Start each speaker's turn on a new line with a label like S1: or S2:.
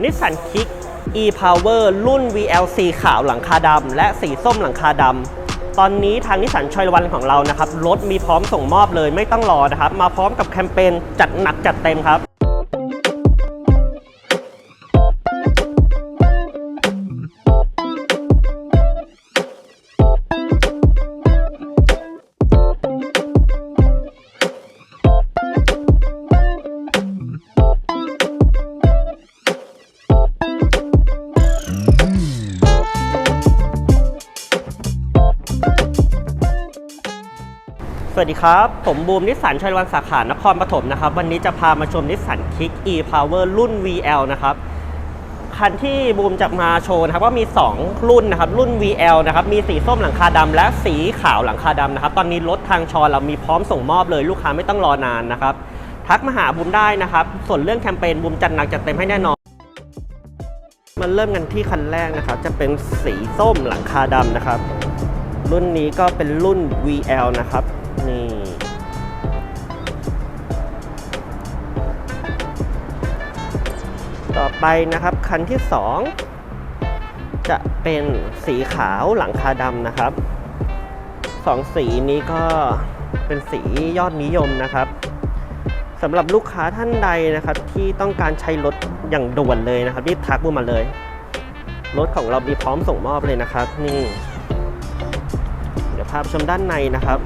S1: นิสสันคิก e-power รุ่น VL สีขาวหลังคาดำและสีส้มหลังคาดำตอนนี้ทางนิสสันชอยวันของเรานะครับรถมีพร้อมส่งมอบเลยไม่ต้องรอนะครับ มาพร้อมกับแคมเปญจัดหนักจัดเต็มครับ สวัสดีครับ ผมบูมนิสสันชัยวันสาขานครปฐมนะครับ วันนี้จะพามาชมนิสสันคิก e-power รุ่น VL นะครับ คันที่บูมจะมาโชว์นะครับว่ามี 2 รุ่นนะครับ รุ่น VL นะครับ มีสีส้มหลังคาดำและสีขาวหลังคาดำนะครับ ตอนนี้รถทางชอเรามีพร้อมส่งมอบเลยลูกค้าไม่ต้องรอนานนะครับ ทักมาหาบูมได้นะครับ ส่วนเรื่องแคมเปญบูมจัดหนักจัดเต็มให้แน่นอนมันเริ่มกันที่คันแรกนะครับ จะเป็นสีส้มหลังคาดำนะครับ รุ่นนี้ก็เป็นรุ่น VL นะครับ ไปนะครับ คันที่ 2 จะเป็นสีขาวหลังคาดำนะครับสองสีนี้ก็เป็นสียอดนิยมนะครับสำหรับลูกค้าท่านใดนะครับ ที่ต้องการใช้รถอย่างด่วนเลยนะครับรีบทักบูมมาเลยรถของเรามีพร้อมส่งมอบเลยนะครับ นี่ เดี๋ยวพาไปชมด้านในนะครับ